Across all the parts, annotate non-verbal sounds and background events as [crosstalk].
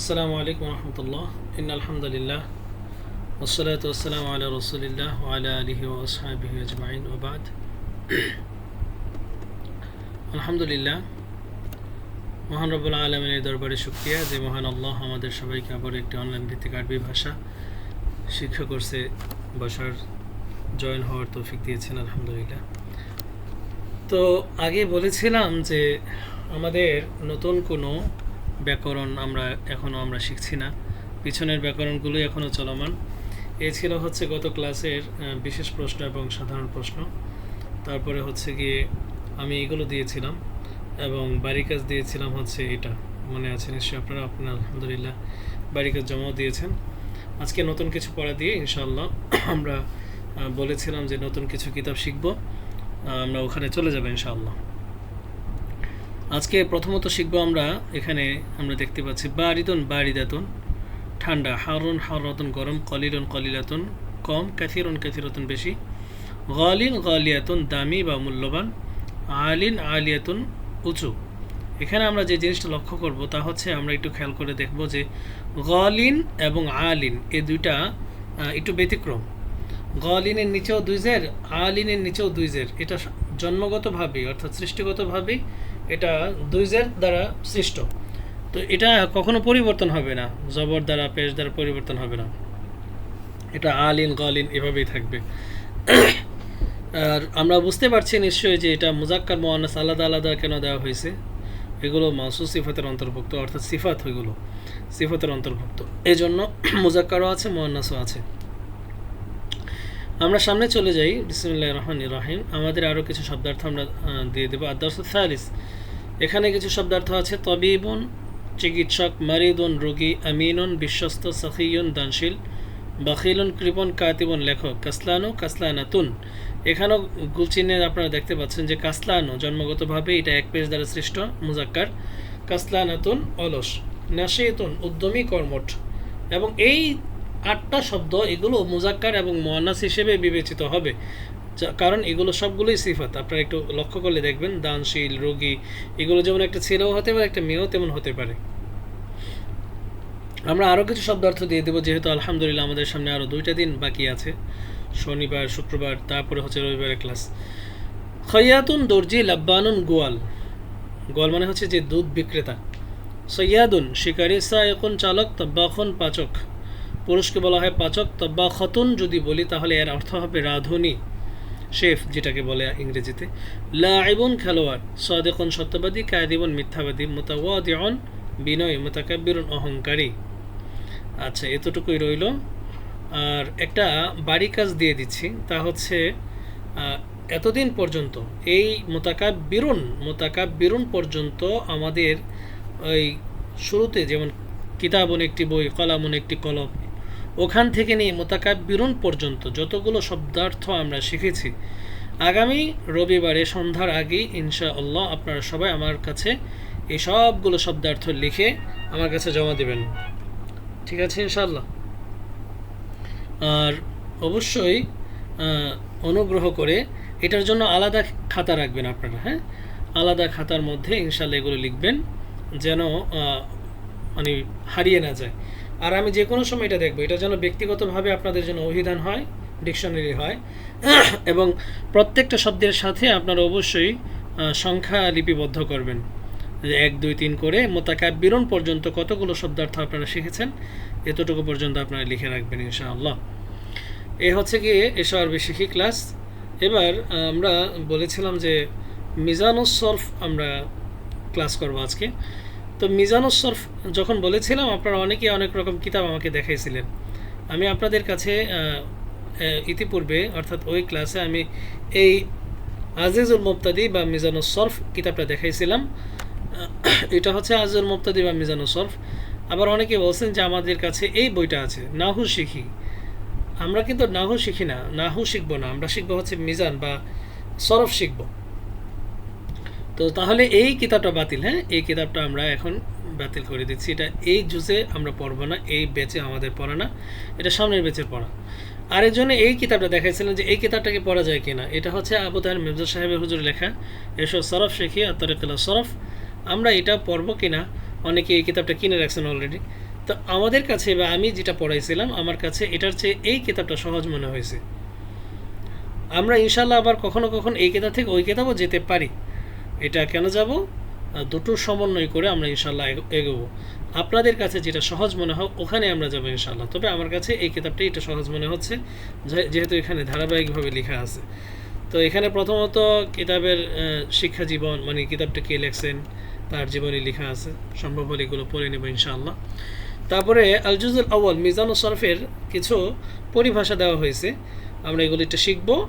আসসালামু আলাইকুম রহমতুল্লাহ। ইন আলহামদুলিল্লাহ। ওসলাত ওসালাম আল্লাহ রসুলিল্লাহ আলা আলহি ওসহাবি ওবাদ আলহামদুলিল্লাহ। মহান আলমিনের দরবারে শুক্রিয়া যে মহান আল্লাহ আমাদের সবাইকে আবার একটি অনলাইন ভিত্তিক আরবি ভাষা শিক্ষা করছে বসার জয়েন হওয়ার তৌফিক দিয়েছেন, আলহামদুলিল্লাহ। তো আগে বলেছিলাম যে আমাদের নতুন কোনো ব্যাকরণ আমরা এখনও আমরা শিখছি না। পিছনের ব্যাকরণগুলোই এখনও চলমান। এ ছিল হচ্ছে গত ক্লাসের বিশেষ প্রশ্ন এবং সাধারণ প্রশ্ন। তারপরে হচ্ছে গিয়ে আমি এগুলো দিয়েছিলাম এবং বাড়ি কাজ দিয়েছিলাম হচ্ছে এটা। মনে আছে নিশ্চয়ই আপনারা? আপনার আলহামদুলিল্লাহ বাড়ি কাজ জমাও দিয়েছেন। আজকে নতুন কিছু পড়া দিয়ে ইনশাআল্লাহ [clears throat] আমরা বলেছিলাম যে নতুন কিছু কিতাব শিখব। আমরা ওখানে চলে যাব ইনশাআল্লাহ। আজকে প্রথমত শিখব আমরা এখানে আমরা দেখতে পাচ্ছি বারিদন বারিদাতন, ঠান্ডা, হারুন হারতন গরম কলিরন কলিলাতন, কম ক্যাথিরন ক্যাথিরতন বেশি, গলিন গলিয়াতন, দামি বা মূল্যবান, আলিন আলিয়াতুন, উঁচু। এখানে আমরা যে জিনিসটা লক্ষ্য করব তা হচ্ছে আমরা একটু খেয়াল করে দেখব যে গলিন এবং আলিন এই দুইটা একটু ব্যতিক্রম। গলিনের নিচেও দুই জের, আলিনের নিচেও দুই জের। এটা জন্মগতভাবেই অর্থাৎ সৃষ্টিগতভাবেই এটা দুই জের দ্বারা সৃষ্ট। তো এটা কখনো পরিবর্তন হবে না। জবর দ্বারা, পেশ দ্বারা পরিবর্তন হবে না। এটা আলিন, গলিন এভাবেই থাকবে। আর আমরা বুঝতে পারছি নিশ্চয়ই যে এটা মুজাক্কার মোয়ান্নাস আলাদা আলাদা কেন দেওয়া হয়েছে? এগুলো মাসু সিফাতের অন্তর্ভুক্ত, অর্থাৎ সিফাত এগুলো সিফাতের অন্তর্ভুক্ত। এই জন্য মুজাক্কারও আছে মোয়ান্নাসও আছে। আমরা সামনে চলে যাই। বিসমুল্লাহ রহমান রাহিম। আমাদের আরও কিছু শব্দার্থ আমরা দিয়ে দেবো। আদার্স থালিস এখানে কিছু শব্দার্থ আছে। তবিবন, চিকিৎসক, মারিদন, রোগী, আমিনুন, বিশ্বস্ত, সখিয়ন, দানশীল, বাখিলুন, কৃপন, কাতিবন, লেখক। কাসলানো, কাসলানাতুন। এখানেও গুলচিহ্নে আপনারা দেখতে পাচ্ছেন যে কাসলানো জন্মগতভাবে এটা এক পেশ দ্বারা সৃষ্ট, মুজাক্কার। কাসলানাতুন অলস নাশিতুন উদ্যমী, কর্মঠ। এবং এই আটটা শব্দ এগুলো মুজাক্কার এবং মোয়ান্নাস হিসেবে বিবেচিত হবে। কারণ এগুলো সবগুলোই সিফাত। আপনারা একটু লক্ষ্য করলে দেখবেন দানশীল রোগী, এগুলো যেমন একটা ছেলেও হতে পারে, একটা মেয়েও তেমন হতে পারে। আমরা আরও কিছু শব্দার্থ দিয়ে দেবো, যেহেতু আলহামদুলিল্লাহ আমাদের সামনে আরও দুইটা দিন বাকি আছে। শনিবার, শুক্রবার, তারপরে হচ্ছে রবিবারের ক্লাস। খৈয়াতুন দর্জি লাব্বানুন গোয়াল। গোয়াল মানে হচ্ছে যে দুধ বিক্রেতা। সৈয়াদুন, শিকারি, সায়কুন, চালক, তব্বাখন, পাচক। পুরুষকে বলা হয় পাচক তব্বা খতুন যদি বলি, তাহলে এর অর্থ হবে রাঁধুনি। শেফ, যেটাকে বলে ইংরেজিতে। লাইবুন খেলোয়াড়, সাদেকুন, সত্যবাদী কায়দিবন মিথ্যাবাদী মোতাওয়াদিয়ন বিনয়, মোতাকাব্বিরুন, অহংকারী। আচ্ছা এতটুকুই রইল। আর একটা বাড়ি কাজ দিয়ে দিচ্ছি, তা হচ্ছে এতদিন পর্যন্ত, এই মোতাকাব বিরুন মোতাকাব বিরুন পর্যন্ত আমাদের ওই শুরুতে যেমন কিতাবন একটি বই, কলামন একটি কলম ওখান থেকে নিয়ে মোতাকাব বিরুন পর্যন্ত যতগুলো শব্দার্থ আমরা শিখেছি, আগামী রবিবারে সন্ধ্যার আগেই ইনশা আল্লাহ আপনারা সবাই আমার কাছে এই সবগুলো শব্দার্থ লিখে আমার কাছে জমা দেবেন। ঠিক আছে ইনশাআল্লাহ? আর অবশ্যই অনুগ্রহ করে এটার জন্য আলাদা খাতা রাখবেন আপনারা হ্যাঁ? আলাদা খাতার মধ্যে ইনশাল্লাহ এগুলো লিখবেন যেন মানে হারিয়ে না যায়। আর আমি যে কোনো সময় এটা দেখব। এটা যেন ব্যক্তিগতভাবে আপনাদের জন্য অভিধান হয়, ডিকশনারি হয়। [clears throat] এবং প্রত্যেকটা শব্দের সাথে আপনারা অবশ্যই সংখ্যা লিপিবদ্ধ করবেন। এক, দুই, তিন করে মোতাকাব্বিরুন পর্যন্ত কতগুলো শব্দার্থ আপনারা শিখেছেন, এতটুকু পর্যন্ত আপনারা লিখে রাখবেন, ইনশাআল্লাহ। এ হচ্ছে গিয়ে এসব শিখি ক্লাস। এবার আমরা বলেছিলাম যে মিজানুস সরফ আমরা ক্লাস করব আজকে। তো মিজানুস সরফ যখন বলেছিলাম, আপনারা অনেকে অনেক রকম কিতাব আমাকে দেখাইছিলেন। আমি আপনাদের কাছে ইতিপূর্বে, অর্থাৎ ওই ক্লাসে আমি এই আজিজুল মুবতাদি বা মিজানুস সরফ কিতাবটা দেখাইছিলাম। এটা হচ্ছে আজিজুল মুবতাদি বা মিজানুস সরফ আবার অনেকে বলছেন যে আমাদের কাছে এই বইটা আছে, নাহু শিখি। আমরা কিন্তু নাহু শিখি না, নাহু শিখব না, আমরা শিখব হচ্ছে মিজান বা সরফ শিখব। তো তাহলে এই কিতাবটা বাতিল হ্যাঁ? এই কিতাবটা আমরা এখন বাতিল করে দিচ্ছি। এটা এই জুসে আমরা পড়ব না, এই বেচে আমাদের পড়া না, এটা সামনের বেচের পড়া। আর এর জন্য এই কিতাবটা দেখাইছিলেন যে এই কিতাবটাকে পড়া যায় কিনা। এটা হচ্ছে আবু তাহের মির্জা সাহেবের হুজুর লেখা এসব সরফ শেখি আর তরিকুল্লাহ সরফ। আমরা এটা পড়ব কিনা? অনেকে এই কিতাবটা কিনে রাখছেন অলরেডি তো আমাদের কাছে বা আমি যেটা পড়াইছিলাম, আমার কাছে এটার চেয়ে এই কিতাবটা সহজ মনে হয়েছে। আমরা ইনশাল্লাহ আবার কখনো কখনো এই কিতাব থেকে ওই কিতাবও যেতে পারি। এটা কেন যাব? দুটো সমন্বয় করে আমরা ইনশাল্লাহ এগো- এগোবো। আপনাদের কাছে যেটা সহজ মনে হয়, ওখানে আমরা যাব ইনশাল্লাহ তবে আমার কাছে এই কিতাবটাই এটা সহজ মনে হচ্ছে যেহেতু এখানে ধারাবাহিকভাবে লেখা আছে। তো এখানে প্রথমত কিতাবের শিক্ষা জীবন মানে কিতাবটা কে লেখছেন, তার জীবনী লেখা আছে। সম্ভব হলে এগুলো পড়ে নেব ইনশাআল্লাহ। তারপরে আলজুজুল আউ্ল মিজান সরফের কিছু পরিভাষা দেওয়া হয়েছে। আমরা এগুলি একটু শিখব।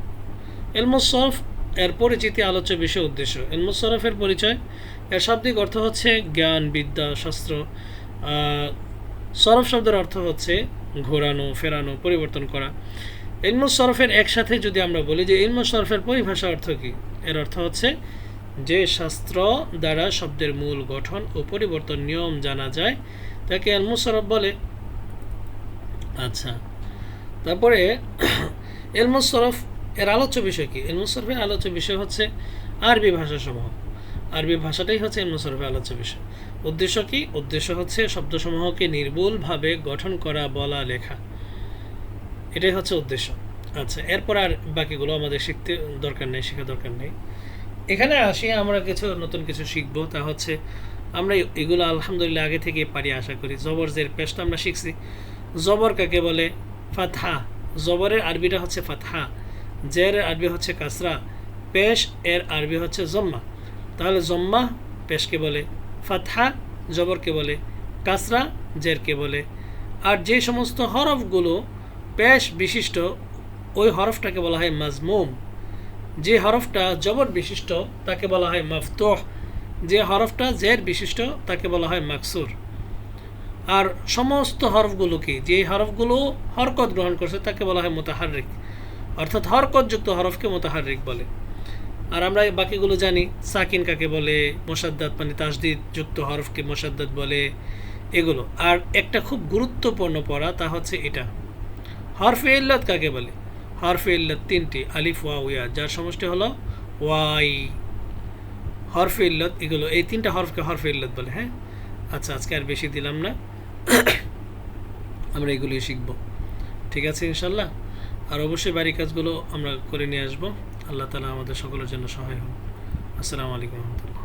এলমুসরফ এর পরিচিতি আলোচ্য বিষয় উদ্দেশ্য। এলমুসরফের পরিচয়। এর শাব্দিক অর্থ হচ্ছে জ্ঞান, বিদ্যা, শাস্ত্র। সরফ শব্দের অর্থ হচ্ছে ঘোরানো, ফেরানো, পরিবর্তন করা। ইলমুস সরফের একসাথে যদি আমরা বলি যে ইলমুস সরফের পরিভাষা অর্থ কী? এর অর্থ হচ্ছে যে শাস্ত্র দ্বারা শব্দের মূল গঠন ও পরিবর্তন নিয়ম জানা যায়, তাকে ইলমুস সরফ বলে। আচ্ছা তারপরে ইলমুস সরফ এর আলোচ্য বিষয় কি? ইলমুস সরফের আলোচ্য বিষয় হচ্ছে আরবি ভাষাসমূহ। আরবি ভাষাটাই হচ্ছে ইলমুস সরফের আলোচ্য বিষয়। উদ্দেশ্য কি? উদ্দেশ্য হচ্ছে শব্দসমূহকে নির্ভুলভাবে গঠন করা, বলা, লেখা। এটাই হচ্ছে উদ্দেশ্য। আচ্ছা এরপর আর বাকিগুলো আমাদের শিখতে দরকার নেই শেখা দরকার নেই। এখানে আসি, আমরা কিছু নতুন কিছু শিখব। তা হচ্ছে, আমরা এগুলো আলহামদুলিল্লাহ আগে থেকে পারি আশা করি। জবর জের পেশটা আমরা শিখছি। জবর কাকে বলে? ফাতহা। জবরের আরবিটা হচ্ছে ফাতহা। জের আরবি হচ্ছে কাসরা, পেশ এর আরবি হচ্ছে জম্মা। তাহলে জম্মা পেশকে বলে, ফাতহা জবরকে বলে, কাসরা জেরকে বলে। আর যে সমস্ত হরফগুলো পেশ বিশিষ্ট, ওই হরফটাকে বলা হয় মাজমুম। যে হরফটা জবর বিশিষ্ট, তাকে বলা হয় মাফতোহ। যে হরফটা জের বিশিষ্ট, তাকে বলা হয় মাকসুর। আর সমস্ত হরফগুলোকে যে হরফগুলো হরকত গ্রহণ করছে, তাকে বলা হয় মোতাহারিক। অর্থাৎ হরকতযুক্ত হরফকে মোতাহারিক বলে। আর আমরা বাকিগুলো জানি। সাকিন কাকে বলে? মোসাদ্দাত মানে তাসদিদ যুক্ত হরফকে মোসাদ্দাত বলে। এগুলো। আর একটা খুব গুরুত্বপূর্ণ পড়া তা হচ্ছে এটা। হরফে ইল্লত কাকে বলে? হরফে ইল্লত তিনটি। আলিফ ওয়া উয়া যার সমষ্টি হলো ওয়াই। হরফে ইল্লত, এগুলো। এই তিনটা হরফকে হরফে ইল্লত বলে হ্যাঁ? আচ্ছা আজকে আর বেশি দিলাম না। [coughs] আমরা এগুলি শিখব। ঠিক আছে, ইনশাল্লাহ? আর অবশ্যই বাড়ির কাজগুলো আমরা করে নিয়ে আসব। আল্লাহ তালা আমাদের সকলের জন্য সহায় হোক। আসসালামু আলাইকুম রহমতুল্লাহ।